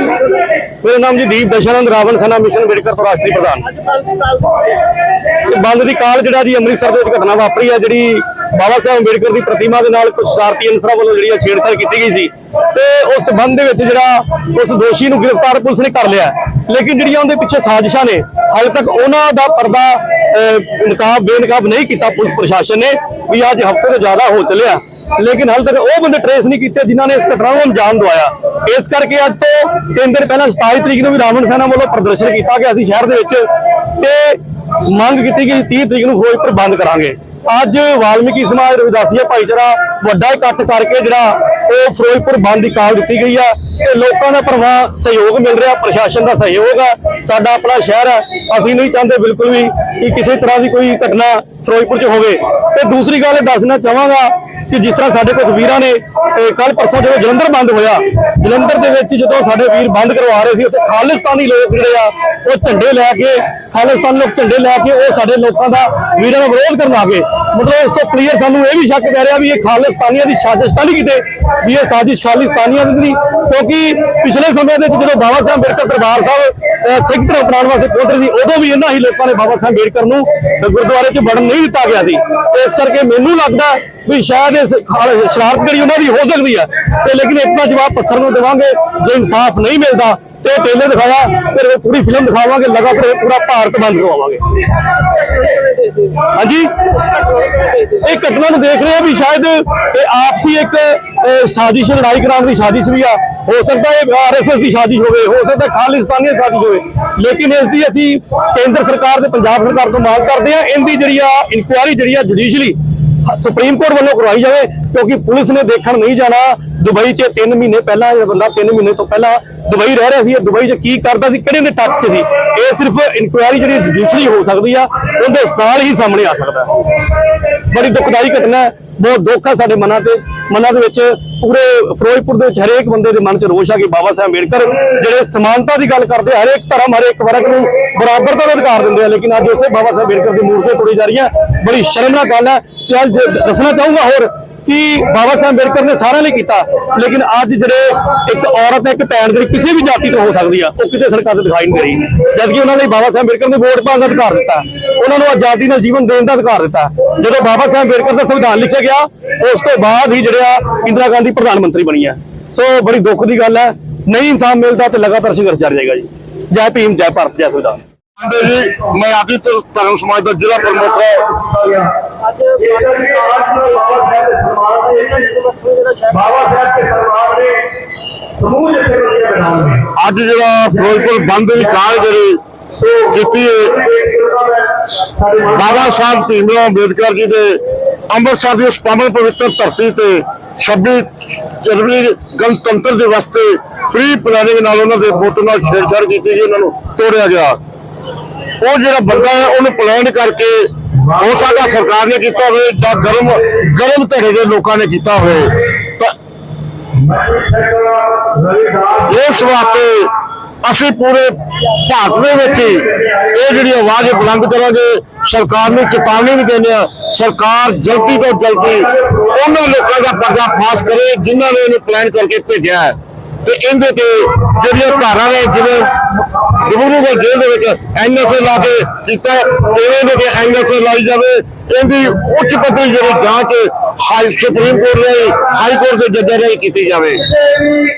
ਮੇਰਾ ਨਾਮ G Deep Dashanand Ravan Sena mission Ambedkar ਤੋਂ ਰਾਸ਼ਟਰੀ ਪ੍ਰਧਾਨ। ਬੰਦ ਦੀ ਕਾਲ ਜਿਹੜਾ ਜੀ ਅੰਮ੍ਰਿਤਸਰ ਦੇ ਵਿੱਚ ਘਟਨਾ ਵਾਪਰੀ ਹੈ ਜਿਹੜੀ ਬਾਬਾ ਸਾਹਿਬ ਅੰਬੇਡਕਰ ਦੀ ਪ੍ਰਤਿਮਾ ਦੇ ਨਾਲ ਕੁਝ ਸ਼ਾਰਤੀ ਅਨਸਰਾਂ ਵੱਲੋਂ ਜਿਹੜੀ ਛੇੜਛਾੜ ਕੀਤੀ ਗਈ ਸੀ। ਤੇ ਉਸ ਸੰਬੰਧ ਦੇ ਵਿੱਚ ਜਿਹੜਾ ਉਸ ਦੋਸ਼ੀ ਨੂੰ ਗ੍ਰਿਫਤਾਰ ਪੁਲਿਸ ਨੇ ਕਰ ਲਿਆ। ਲੇਕਿਨ ਜਿਹੜੀਆਂ ਉਹਦੇ ਪਿੱਛੇ ਸਾਜ਼ਿਸ਼ਾਂ ਨੇ, ਹਾਲੇ ਤੱਕ ਉਹਨਾਂ ਦਾ ਪਰਦਾ ਨਕਾਬ ਬੇਨਕਾਬ ਨਹੀਂ ਕੀਤਾ ਪੁਲਿਸ ਪ੍ਰਸ਼ਾਸਨ ਨੇ, ਵੀ ਅੱਜ ਹਫ਼ਤੇ ਤੋਂ ਜ਼ਿਆਦਾ ਹੋ ਚੱਲਿਆ। ਲੇਕਿਨ ਹਾਲੇ ਤੱਕ ਉਹ ਬੰਦੇ ਟਰੇਸ ਨਹੀਂ ਕੀਤੇ ਜਿਨ੍ਹਾਂ ਨੇ ਇਸ ਘਟਨਾ ਨੂੰ ਅੰਜਾਮ ਦਵਾਇਆ। ਇਸ ਕਰਕੇ ਅੱਜ ਤੋਂ ਤਿੰਨ ਦਿਨ ਪਹਿਲਾਂ 27 ਤਰੀਕ ਨੂੰ ਵੀ ਰਾਵਣ ਸੈਨਾ ਵੱਲੋਂ ਪ੍ਰਦਰਸ਼ਨ ਕੀਤਾ ਗਿਆ ਸੀ ਸ਼ਹਿਰ ਦੇ ਵਿੱਚ ਤੇ ਮੰਗ ਕੀਤੀ ਗਈ 30 ਤਰੀਕ ਨੂੰ ਫਿਰੋਜ਼ਪੁਰ ਬੰਦ ਕਰਾਂਗੇ। ਅੱਜ ਵਾਲਮੀਕੀ ਸਮਾਜ ਰਵਿਦਾਸੀਆ ਭਾਈਚਾਰਾ ਵੱਡਾ ਇਕੱਠ ਕਰਕੇ ਜਿਹੜਾ ਉਹ ਫਿਰੋਜ਼ਪੁਰ ਬੰਦ ਦੀ ਕਾਲ ਦਿੱਤੀ ਗਈ ਆ ਤੇ ਲੋਕਾਂ ਦਾ ਪ੍ਰਵਾਹ ਸਹਿਯੋਗ ਮਿਲ ਰਿਹਾ, ਪ੍ਰਸ਼ਾਸਨ ਦਾ ਸਹਿਯੋਗ ਆ, ਸਾਡਾ ਆਪਣਾ ਸ਼ਹਿਰ ਹੈ ਅਸੀਂ ਨਹੀਂ ਚਾਹੁੰਦੇ ਬਿਲਕੁਲ ਵੀ ਕਿ ਕਿਸੇ ਤਰ੍ਹਾਂ ਦੀ ਕੋਈ ਘਟਨਾ ਫਿਰੋਜ਼ਪੁਰ 'ਚ ਹੋਵੇ। ਤੇ ਦੂਸਰੀ ਗੱਲ ਇਹ ਦੱਸਣਾ ਚਾਹਾਂਗਾ ਕਿ ਜਿਸ ਤਰ੍ਹਾਂ ਸਾਡੇ ਕੁਝ ਵੀਰਾਂ ਨੇ ਕੱਲ ਪਰਸੋਂ ਜਦੋਂ ਜਲੰਧਰ ਬੰਦ ਹੋਇਆ, ਜਲੰਧਰ ਦੇ ਵਿੱਚ ਜਦੋਂ ਸਾਡੇ ਵੀਰ ਬੰਦ ਕਰਵਾ ਰਹੇ ਸੀ, ਉੱਥੇ ਖਾਲਿਸਤਾਨੀ ਲੋਕ ਜਿਹੜੇ ਆ, ਉਹ ਝੰਡੇ ਲੈ ਕੇ, ਖਾਲਿਸਤਾਨ ਲੋਕ ਝੰਡੇ ਲੈ ਕੇ ਉਹ ਸਾਡੇ ਲੋਕਾਂ ਦਾ ਵੀਰਾਂ ਦਾ ਵਿਰੋਧ ਕਰਨ ਆ ਗਏ। ਮਤਲਬ ਇਸ ਤੋਂ ਕਲੀਅਰ ਸਾਨੂੰ ਇਹ ਵੀ ਸ਼ੱਕ ਪੈ ਰਿਹਾ ਵੀ ਇਹ ਖਾਲਿਸਤਾਨੀਆਂ ਦੀ ਸਾਜ਼ਿਸ਼ ਤਾਂ ਨਹੀਂ ਕਿਤੇ, ਵੀ ਇਹ ਸਾਜ਼ਿਸ਼ ਖਾਲਿਸਤਾਨੀਆਂ ਦੀ ਨਹੀਂ, ਕਿਉਂਕਿ ਪਿਛਲੇ ਸਮੇਂ ਦੇ ਵਿੱਚ ਜਦੋਂ ਬਾਬਾ ਸਾਹਿਬ ਅੰਬੇਡਕਰ ਦਰਬਾਰ ਸਾਹਿਬ ਸਿੱਖ ਧਰਮ ਅਪਣਾਉਣ ਵਾਸਤੇ ਪਹੁੰਚ ਰਹੇ ਸੀ, ਉਦੋਂ ਵੀ ਇਹਨਾਂ ਹੀ ਲੋਕਾਂ ਨੇ ਬਾਬਾ ਸਾਹਿਬ ਅੰਬੇਡਕਰ ਨੂੰ ਗੁਰਦੁਆਰੇ 'ਚ ਵੜਨ ਨਹੀਂ ਦਿੱਤਾ ਗਿਆ ਸੀ। ਇਸ ਕਰਕੇ ਮੈਨੂੰ ਲੱਗਦਾ ਵੀ ਸ਼ਾਇਦ ਇਸ ਖਾਲ- ਸ਼ਰਾਰਤ ਜਿਹੜੀ ਉਹਨਾਂ ਦੀ ਹੋ ਸਕਦੀ ਹੈ, ਤੇ ਲੇਕਿਨ ਇਤਨਾ ਜਵਾਬ ਪੱਥਰ ਨੂੰ ਦੇਵਾਂਗੇ, ਜੇ ਇਨਸਾਫ ਨਹੀਂ ਮਿਲਦਾ ਤੇ ਟੇਲਰ ਦਿਖਾਇਆ ਫਿਰ ਇਹ ਪੂਰੀ ਫਿਲਮ ਦਿਖਾਵਾਂਗੇ ਲਗਾਤਾਰ ਪੂਰਾ ਭਾਰਤ ਬੰਦ ਕਰਵਾਵਾਂਗੇ। ਹਾਂਜੀ? ਇਹ ਘਟਨਾ ਨੂੰ ਦੇਖ ਰਹੇ ਆ ਵੀ ਸ਼ਾਇਦ ਇਹ ਆਪਸੀ ਇੱਕ ਅਹ, ਸਾਜ਼ਿਸ਼ ਲੜਾਈ ਕਰਾਉਣ ਦੀ ਸਾਜ਼ਿਸ਼ ਵੀ ਆ। ਹੋ ਸਕਦਾ ਇਹ ਆਰਐਸਐਸ ਦੀ ਸਾਜ਼ਿਸ਼ ਹੋਵੇ ਹੋ ਸਕਦਾ ਖਾਲਿਸਤਾਨੀ ਸਾਜ਼ਿਸ਼ ਹੋਵੇ। ਲੇਕਿਨ ਇਸ ਦੀ ਅਸੀਂ ਕੇਂਦਰ ਸਰਕਾਰ ਤੇ ਪੰਜਾਬ ਸਰਕਾਰ ਤੋਂ ਮੰਗ ਕਰਦੇ ਆ ਇਹਦੀ ਜਿਹੜੀ ਆ ਇਨਕੁਆਇਰੀ ਜਿਹੜੀ ਆ ਜੁਡੀਸ਼ਲੀ ਸੁਪਰੀਮ ਕੋਰਟ ਵੱਲੋਂ ਕਰਵਾਈ ਜਾਵੇ ਕਿਉਂਕਿ ਪੁਲਿਸ ਨੇ ਦੇਖਣ ਨਹੀਂ ਜਾਣਾ। ਦੁਬਈ 'ਚ 3 ਮਹੀਨੇ ਪਹਿਲਾਂ ਇਹ ਬੰਦਾ 3 ਮਹੀਨੇ ਤੋਂ ਪਹਿਲਾਂ ਦੁਬਈ ਰਹਿ ਰਿਹਾ ਸੀ, ਇਹ ਦੁਬਈ 'ਚ ਕੀ ਕਰਦਾ ਸੀ, ਕਿਹੜੇ ਦੇ ਟੱਚ 'ਚ ਸੀ? ਇਹ ਸਿਰਫ ਇਨਕੁਆਇਰੀ ਜਿਹੜੀ ਜੁਡੀਸ਼ਲੀ ਹੋ ਸਕਦੀ ਆ, ਉਹਦੇ ਨਾਲ ਹੀ ਸਾਹਮਣੇ ਆ ਸਕਦਾ। ਬੜੀ ਦੁਖਦਾਈ ਘਟਨਾ ਹੈ, ਬਹੁਤ ਦੁੱਖ ਹੈ ਸਾਡੇ ਮਨਾਂ ਤੇ। ਮਨਾਂ ਦੇ ਵਿੱਚ ਪੂਰੇ ਫਿਰੋਜ਼ਪੁਰ ਦੇ ਵਿੱਚ ਹਰੇਕ ਬੰਦੇ ਦੇ ਮਨ 'ਚ ਰੋਸ਼ ਆ ਕਿ ਬਾਬਾ ਸਾਹਿਬ ਅੰਬੇਡਕਰ ਜਿਹੜੇ ਸਮਾਨਤਾ ਦੀ ਗੱਲ ਕਰਦੇ ਹਰੇਕ ਧਰਮ, ਹਰੇਕ ਵਰਗ ਨੂੰ ਬਰਾਬਰ ਦਾ ਅਧਿਕਾਰ ਦਿੰਦੇ ਆ, ਲੇਕਿਨ ਅੱਜ ਉਸੇ ਬਾਬਾ ਸਾਹਿਬ ਅੰਬੇਡਕਰ ਦੀ ਮੂਰਤੀ ਤੋੜੀ ਜਾ ਰਹੀ ਹੈ ਬੜੀ ਸ਼ਰਮਨਾਕ ਗੱਲ ਹੈ ਤੇ ਅੱਜ ਦੱਸਣਾ ਚਾਹੂੰਗਾ ਹੋਰ ਕਿ ਬਾਬਾ ਸਾਹਿਬ ਅੰਬੇਡਕਰ ਨੇ ਸਾਰਿਆਂ ਲਈ ਕੀਤਾ। ਲੇਕਿਨ ਅੱਜ ਜਿਹੜੇ ਇੱਕ ਔਰਤ ਹੈ ਇੱਕ ਭੈਣ ਜਿਹੜੀ ਕਿਸੇ ਵੀ ਜਾਤੀ ਤੋਂ ਹੋ ਸਕਦੀ ਆ, ਉਹ ਕਿਤੇ ਸਰਕਾਰ ਤੇ ਦਿਖਾਈ ਨਹੀਂ ਦੇ ਰਹੀ। ਜਦ ਕਿ ਉਹਨਾਂ ਲਈ ਬਾਬਾ ਸਾਹਿਬ ਅੰਬੇਡਕਰ ਨੇ ਵੋਟ ਪਾਉਣ ਦਾ ਅਧਿਕਾਰ ਦਿੱਤਾ। ਉਹਨਾਂ ਨੂੰ ਆਜ਼ਾਦੀ ਨਾਲ ਜੀਵਨ ਦੇਣ ਦਾ ਅਧਿਕਾਰ ਦਿੱਤਾ। ਜਦੋਂ ਬਾਬਾ ਸਾਹਿਬ ਅੰਬੇਡਕਰ ਦਾ ਸੰਵਿਧਾਨ ਲਿਖਿਆ ਗਿਆ, ਉਸ ਤੋਂ ਬਾਅਦ ਹੀ ਜਿਹੜਾ ਇੰਦਰਾ ਗਾਂਧੀ ਪ੍ਰਧਾਨ ਮੰਤਰੀ ਬਣੀ ਹੈ ਸੋ ਬੜੀ ਦੁੱਖ ਦੀ ਗੱਲ ਹੈ। ਨਹੀਂ ਇਨਸਾਫ ਮਿਲਦਾ ਤੇ ਲਗਾਤਾਰ ਸੰਘਰਸ਼ ਜਾਰੀ ਰਹੇਗਾ ਜੀ। ਜੈ ਭੀਮ, ਜੈ ਭਾਰਤ, ਜੈ ਸੰਵਿਧਾਨ। ਆਂਦੇ ਜੀ ਮੈਂ ਆਦੀ ਧਰਮ ਸਮਾਜ ਦਾ ਜ਼ਿਲ੍ਹਾ ਪ੍ਰਮੁੱਖ ਦੇ ਦੇ ਅੱਜ ਜਿਹੜਾ ਫਿਰੋਜ਼ਪੁਰ ਬੰਦ ਦੀ ਕਾਲ ਜਿਹੜੀ ਕੀਤੀ ਹੈ ਬਾਬਾ ਸਾਹਿਬ ਭੀਮਰਾਓ ਅੰਬੇਦਕਰ ਜੀ ਦੇ ਅੰਮ੍ਰਿਤਸਰ ਦੀ ਉਸ ਪਾਵਨ ਪਵਿੱਤਰ ਧਰਤੀ ਤੇ 26 ਜਨਵਰੀ ਗਣਤੰਤਰ ਦਿਵਸ ਤੇ ਪ੍ਰੀ ਪਲਾਨਿੰਗ ਨਾਲ ਉਹਨਾਂ ਦੇ ਵੋਟ ਨਾਲ ਛੇੜਛਾੜ ਕੀਤੀ ਗਈ ਉਹਨਾਂ ਨੂੰ ਤੋੜਿਆ ਗਿਆ। ਉਹ ਜਿਹੜਾ ਬੰਦਾ ਹੈ, ਉਹਨੂੰ ਪਲਾਨ ਕਰਕੇ ਹੋ ਸਕਦਾ ਸਰਕਾਰ ਨੇ ਕੀਤਾ ਹੋਵੇ ਜਾਂ ਗਰਮ ਗਰਮ ਧੜੇ ਦੇ ਲੋਕਾਂ ਨੇ ਕੀਤਾ ਹੋਵੇ, ਤਾਂ ਇਸ ਵਾਸਤੇ ਅਸੀਂ ਪੂਰੇ ਭਾਰਤ ਦੇ ਵਿੱਚ ਹੀ ਇਹ ਜਿਹੜੀ ਆਵਾਜ਼ ਬੁਲੰਦ ਕਰਾਂਗੇ। ਸਰਕਾਰ ਨੂੰ ਚੇਤਾਵਨੀ ਵੀ ਦਿੰਦੇ ਆ ਸਰਕਾਰ ਜਲਦੀ ਤੋਂ ਜਲਦੀ ਉਹਨਾਂ ਲੋਕਾਂ ਦਾ ਪਰਦਾ ਫਾਸ਼ ਕਰੇ, ਜਿਨ੍ਹਾਂ ਨੇ ਇਹਨੂੰ ਪਲਾਨ ਕਰਕੇ ਭੇਜਿਆ ਹੈ। ਤੇ ਇਹਦੇ ਤੇ ਜਿਹੜੀਆਂ ਧਾਰਾਂ ਨੇ, ਜਿਵੇਂ ਡਿਬਰੂਗੜ੍ਹ ਜੇਲ੍ਹ ਦੇ ਵਿੱਚ ਐਨਐਸਏ ਲਾ ਕੇ ਕੀਤਾ ਇਵੇਂ ਦੇ ਐਨਐਸਏ ਲਾਈ ਜਾਵੇ, ਇਹਦੀ ਉੱਚ ਪੱਧਰੀ ਜਿਹੜੀ ਜਾਂਚ ਹਾਈ ਸੁਪਰੀਮ ਕੋਰਟ ਲਈ ਹਾਈ ਕੋਰਟ ਦੇ ਜੱਜਾਂ ਰਾਹੀਂ ਕੀਤੀ ਜਾਵੇ।